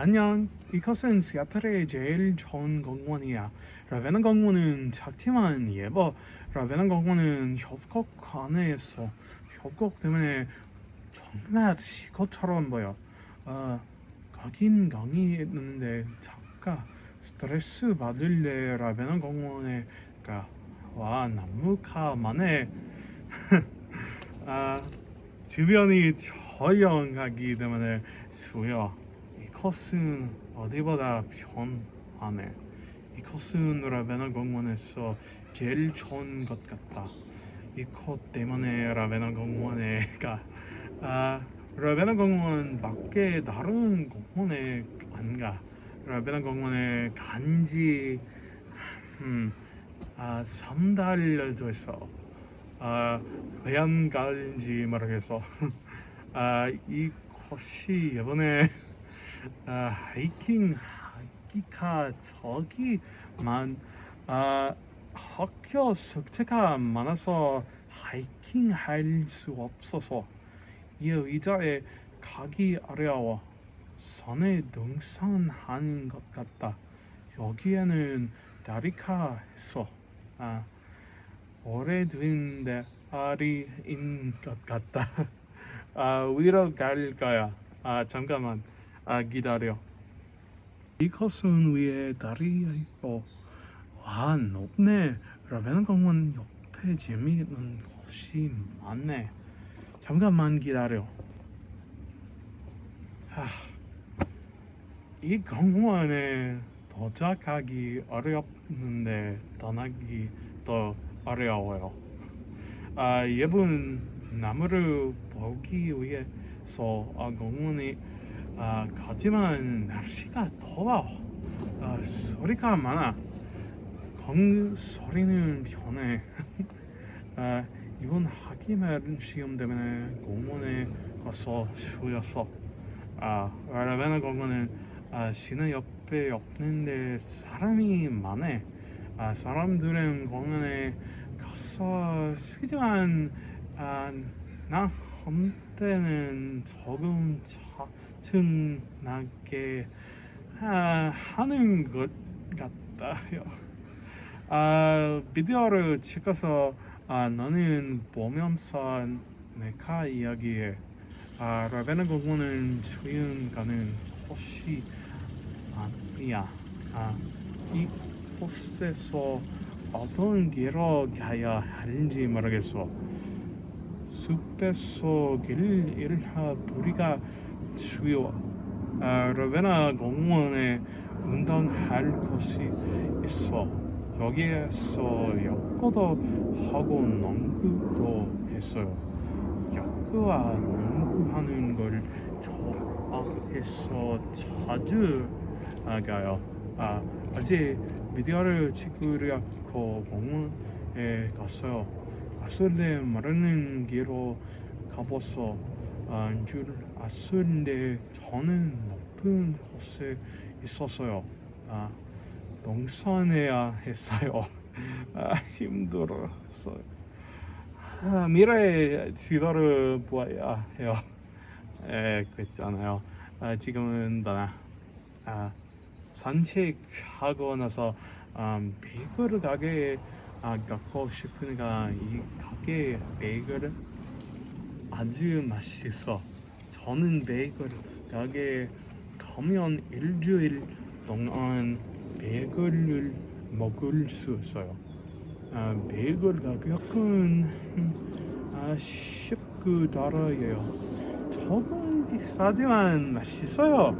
안녕. 이것은 시애틀의 제일 좋은 공원이야. 라베나 공원은 작지만 예뻐. 라베나 공원은 협곡 안에 있어. 협곡 때문에 정말 시골처럼 보여. 어, 거긴 강이 있는데 잠깐 스트레스 받을 때 라베나 공원에 가. 와 나무가만해. 아, 주변이 조용하기 때문에 쉬워. 이 코스는 어디보다 편하네. 이 코스는 라베나 공원에서 제일 좋은 것 같다. 이코 때문에 라베나 공원에 가. 아, 라베나 공원 밖에 다른 공원에 안 가. 라베나 공원에 간지 음, 아, 3달 됐어. 아, 왜안 갈지 모르겠어. 아, 이 곳이 이번에 아, 하이킹 하기가 저기 만 아, 학교 숙제가 많아서 하이킹 할 수 없어서 이 의자에 가기 어려워. 산에 등산하는 것 같다. 여기에는 다리가 있어. 아, 오래된 데아리인 것 같다. 아, 위로 갈 거야. 아, 잠깐만. 아, 기다려. 이곳은 위에 다리가 있고, 와, 높네. 라벤 공원 옆에 재미있는 곳이 많네. 잠깐만 기다려. 하, 이 공원에 도착하기 어렵는데 떠나기 더 어려워요. 아, 예쁜 나무를 보기 위해서 아, 공원에 아, 가지만 날씨가 더워. 아, 소리가 많아. 공 소리는 변해. 아, 이번 학기말 시험 때문에 공원에 가서 쉬었어. 아, 라베나 공원은 아, 시내 옆에 없는데 사람이 많네. 아, 사람들은 공원에 가서 쉬지만 아, 나 한때는 조금 짜 증나게 아, 하는 것 같아요. 아, 비디오를 찍어서 아, 나는 보면서 내가 이야기해. 아, 라베나 공원은 주인 가는 곳이 아니야. 아, 이 곳에서 어떤 길로 가야 하는지 모르겠어. 숲에서 길 잃어 우리가 주요. 아, 라베나 공원에 운동할 곳이 있어. 여기에서 야구도 하고 농구도 했어요. 야구와 농구하는 걸 좋아해서 자주 아, 가요. 아, 어제 비디오를 찍으려고 공원에 갔어요. 갔을 때 모르는 길로 가봤어. 아, 줄 알았는데 저는 높은 곳에 있었어요. 아, 농산해야 했어요. 아, 힘들었어요. 아, 미래의 지도를 보아야 해요. 예, 그랬잖아요. 아, 지금은 나 아, 산책하고 나서 음, 베이글 가게에 아, 갖고 싶으니까 이 가게 베이글 아주 맛있어. 저는 베이글 가게 가면 일주일 동안 베이글을 먹을 수 있어요. 아, 베이글 가격은 음, 아, 19달러예요. 조금 비싸지만 맛있어요.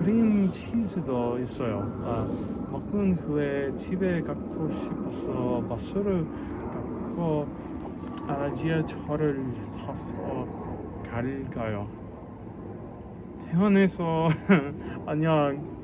크림 치즈도 있어요. 아, 먹은 후에 집에 갖고 싶어서 버스를 갖고 아, 지하철을 타서 갈까요? 태원에서 안녕.